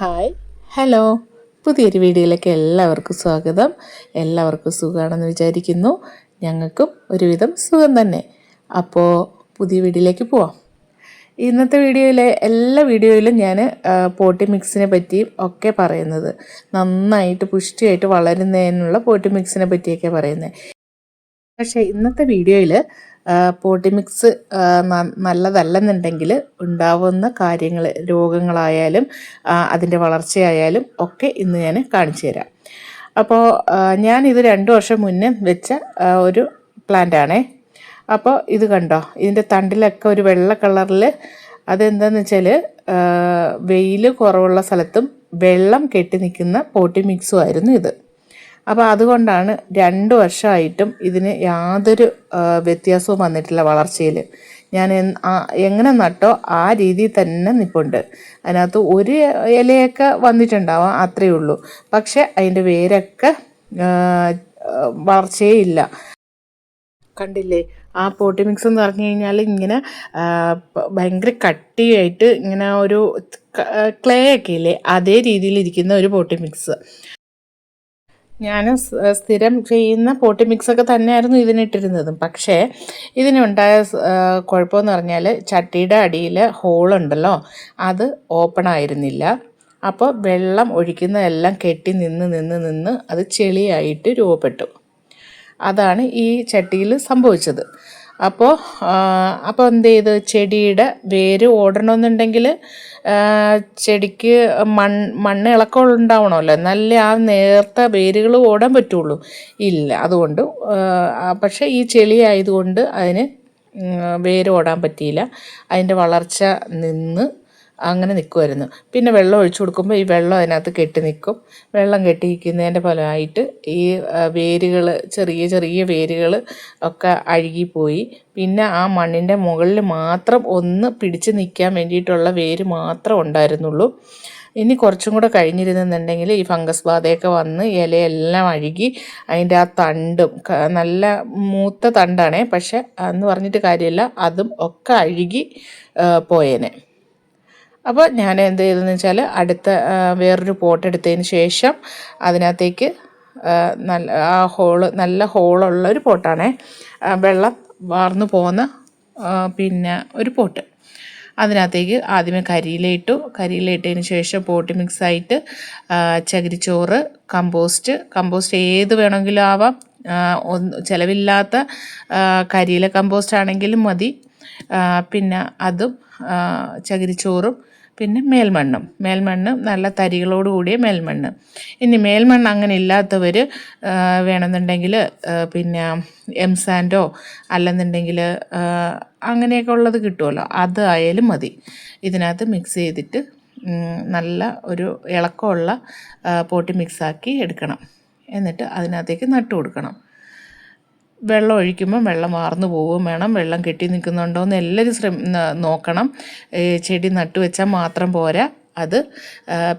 Hi. Hello. പുതിയൊരു വീഡിയോയിലേക്ക് എല്ലാവർക്കും സ്വാഗതം. എല്ലാവർക്കും സുഖമാണെന്ന് വിചാരിക്കുന്നു. ഞങ്ങൾക്കും ഒരുവിധം സുഖം തന്നെ. അപ്പോൾ പുതിയ വീഡിയോയിലേക്ക് പോവാം. ഇന്നത്തെ വീഡിയോയിലെ എല്ലാ വീഡിയോയിലും ഞാൻ പോട്ടി മിക്സിനെ പറ്റിയും ഒക്കെ പറയുന്നത്. നന്നായിട്ട് പുഷ്ടിയായിട്ട് വളരുന്നതിനുള്ള പോട്ടി മിക്സിനെ പറ്റിയൊക്കെ പറയുന്നത്. പക്ഷേ ഇന്നത്തെ വീഡിയോയിൽ പോട്ടി മിക്സ് നല്ലതല്ലെന്നുണ്ടെങ്കിൽ ഉണ്ടാവുന്ന കാര്യങ്ങൾ രോഗങ്ങളായാലും അതിന്റെ വളർച്ചയായാലും ഒക്കെ ഇന്ന് ഞാൻ കാണിച്ചു തരാം. അപ്പോൾ ഇത് രണ്ട് വർഷം മുന്നേ വെച്ച ഒരു പ്ലാന്റാണേ. അപ്പോൾ ഇത് കണ്ടോ? ഇതിന്റെ തണ്ടിലൊക്കെ ഒരു വെള്ള കളറിൽ അതെന്താണെന്ന് വെച്ചാൽ വെയിൽ കുറവുള്ള സ്ഥലത്തും വെള്ളം കെട്ടി നിൽക്കുന്ന പോട്ടി മിക്സും ആയിരുന്നു ഇത്. അപ്പോൾ അതുകൊണ്ടാണ് രണ്ട് വർഷമായിട്ടും ഇതിന് യാതൊരു വ്യത്യാസവും വന്നിട്ടില്ല വളർച്ചയിൽ ഞാൻ എങ്ങനെ നട്ടോ ആ രീതിയിൽ തന്നെ നിൽപ്പുണ്ട് അതിനകത്ത് ഒരു ഇലയൊക്കെ വന്നിട്ടുണ്ടാവാം അത്രയേ ഉള്ളൂ. പക്ഷെ അതിന്റെ വേരൊക്കെ വളർച്ചയേ ഇല്ല. കണ്ടില്ലേ? ആ പോട്ടി മിക്സ് എന്ന് പറഞ്ഞു കഴിഞ്ഞാൽ ഇങ്ങനെ ഭയങ്കര കട്ടിയായിട്ട് ഇങ്ങനെ ഒരു ക്ലേ ഒക്കെ ഇല്ലേ? അതേ രീതിയിൽ ഇരിക്കുന്ന ഒരു പോട്ടി മിക്സ്. ഞാൻ സ്ഥിരം ചെയ്യുന്ന പോട്ടി മിക്സൊക്കെ തന്നെയായിരുന്നു ഇതിനിട്ടിരുന്നതും. പക്ഷേ ഇതിനുണ്ടായ കുഴപ്പമെന്ന് പറഞ്ഞാൽ ചട്ടിയുടെ അടിയിൽ ഹോളുണ്ടല്ലോ അത് ഓപ്പൺ ആയിരുന്നില്ല അപ്പോൾ വെള്ളം ഒഴിക്കുന്നതെല്ലാം കെട്ടി നിന്ന് നിന്ന് നിന്ന് അത് ചെളിയായിട്ട് രൂപപ്പെട്ടു. അതാണ് ഈ ചട്ടിയിൽ സംഭവിച്ചത്. അപ്പോൾ അപ്പോൾ എന്ത് ചെയ്ത് ചെടിയുടെ വേര് ഓടണമെന്നുണ്ടെങ്കിൽ ചെടിക്ക് മൺ മണ്ണ് ഇളക്കം ഉണ്ടാവണമല്ലോ. നല്ല ആ നേർത്ത വേരുകൾ ഓടാൻ പറ്റുള്ളൂ. ഇല്ല. അതുകൊണ്ട് പക്ഷേ ഈ ചെളി ആയതുകൊണ്ട് അതിന് ഓടാൻ പറ്റിയില്ല. അതിന്റെ വളർച്ച നിന്ന് അങ്ങനെ നിൽക്കുമായിരുന്നു പിന്നെ വെള്ളം ഒഴിച്ചു കൊടുക്കുമ്പോൾ ഈ വെള്ളം അതിനകത്ത് കെട്ടി നിൽക്കും വെള്ളം കെട്ടിയിരിക്കുന്നതിന്റെ ഫലമായിട്ട് ഈ വേരുകൾ ചെറിയ ചെറിയ വേരുകൾ ഒക്കെ അഴുകിപ്പോയി. പിന്നെ ആ മണ്ണിന്റെ മുകളിൽ മാത്രം ഒന്ന് പിടിച്ച് നിൽക്കാൻ വേണ്ടിയിട്ടുള്ള വേര് മാത്രം ഉണ്ടായിരുന്നുള്ളൂ. ഇനി കുറച്ചും കൂടെ കഴിഞ്ഞിരുന്നെന്നുണ്ടെങ്കിൽ ഈ ഫംഗസ് ബാധയൊക്കെ വന്ന് ഇലയെല്ലാം അഴുകി അതിന്റെ ആ തണ്ടും നല്ല മൂത്ത തണ്ടാണേ. പക്ഷെ എന്ന് പറഞ്ഞിട്ട് കാര്യമില്ല. അതും ഒക്കെ അഴുകി പോയേനെ. അപ്പോൾ ഞാൻ എന്ത് ചെയ്തതെന്ന് വെച്ചാൽ അടുത്ത വേറൊരു പോട്ട് എടുത്തതിന് ശേഷം അതിനകത്തേക്ക് നല്ല ആ ഹോൾ നല്ല ഹോളുള്ള ഒരു പോട്ടാണേ. വെള്ളം വാർന്നു പോകുന്ന പിന്നെ ഒരു പോട്ട്. അതിനകത്തേക്ക് ആദ്യമേ കരിയിലിട്ടു ഇട്ടു കരിയില ശേഷം പോട്ടി മിക്സായിട്ട് ചകിരിച്ചോറ് കമ്പോസ്റ്റ് കമ്പോസ്റ്റ് ഏത് വേണമെങ്കിലും ആവാം. ഒന്ന് ചിലവില്ലാത്ത കരിയിലെ കമ്പോസ്റ്റ് ആണെങ്കിലും മതി പിന്നെ അതും ചകിരിച്ചോറും പിന്നെ മേൽമണ്ണും. മേൽമണ്ണ് നല്ല തരികളോട് കൂടിയ മേൽമണ്ണ്. ഇനി മേൽമണ്ണ് അങ്ങനെ ഇല്ലാത്തവർ വേണമെന്നുണ്ടെങ്കിൽ പിന്നെ എം സാൻഡോ അല്ലെന്നുണ്ടെങ്കിൽ അങ്ങനെയൊക്കെ ഉള്ളത് കിട്ടുമല്ലോ അത് ആയാലും മതി. ഇതിനകത്ത് മിക്സ് ചെയ്തിട്ട് നല്ല ഒരു ഇളക്കമുള്ള പോട്ടി മിക്സാക്കി എടുക്കണം. എന്നിട്ട് അതിനകത്തേക്ക് നട്ടു കൊടുക്കണം. വെള്ളം ഒഴിക്കുമ്പോൾ വെള്ളം വാർന്നു പോവുകയും വേണം. വെള്ളം കെട്ടി നിൽക്കുന്നുണ്ടോ എന്ന് എല്ലാവരും ശ്രമ നോക്കണം. ചെടി നട്ടുവെച്ചാൽ മാത്രം പോരാ. അത്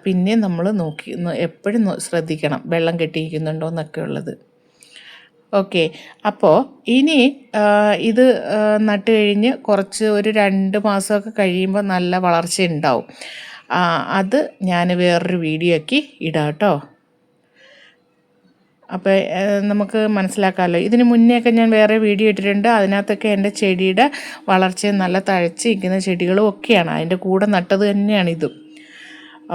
പിന്നെ നമ്മൾ നോക്കി എപ്പോഴും ശ്രദ്ധിക്കണം. വെള്ളം കെട്ടിയിരിക്കുന്നുണ്ടോ എന്നൊക്കെ ഉള്ളത്. ഓക്കെ. അപ്പോൾ ഇനി ഇത് നട്ട് കഴിഞ്ഞ് കുറച്ച് ഒരു രണ്ട് മാസമൊക്കെ കഴിയുമ്പോൾ നല്ല വളർച്ച ഉണ്ടാവും. അത് ഞാൻ വേറൊരു വീഡിയോ ആക്കി ഇടാം കേട്ടോ അപ്പോൾ നമുക്ക് മനസ്സിലാക്കാമല്ലോ ഇതിന് മുന്നേയൊക്കെ ഞാൻ വേറെ വീഡിയോ ഇട്ടിട്ടുണ്ട്. അതിനകത്തൊക്കെ എന്റെ ചെടിയുടെ വളർച്ചയും നല്ല തഴച്ചിരിക്കുന്ന ചെടികളും ഒക്കെയാണ്. അതിന്റെ കൂടെ നട്ടത് തന്നെയാണ് ഇതും.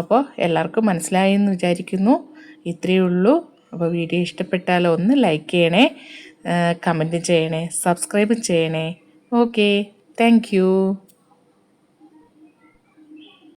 അപ്പോൾ എല്ലാവർക്കും മനസ്സിലായി എന്ന് വിചാരിക്കുന്നു. ഇത്രയേ ഉള്ളൂ. അപ്പോൾ വീഡിയോ ഇഷ്ടപ്പെട്ടാൽ ഒന്ന് ലൈക്ക് ചെയ്യണേ കമന്റ് ചെയ്യണേ സബ്സ്ക്രൈബ് ചെയ്യണേ. ഓക്കെ. താങ്ക്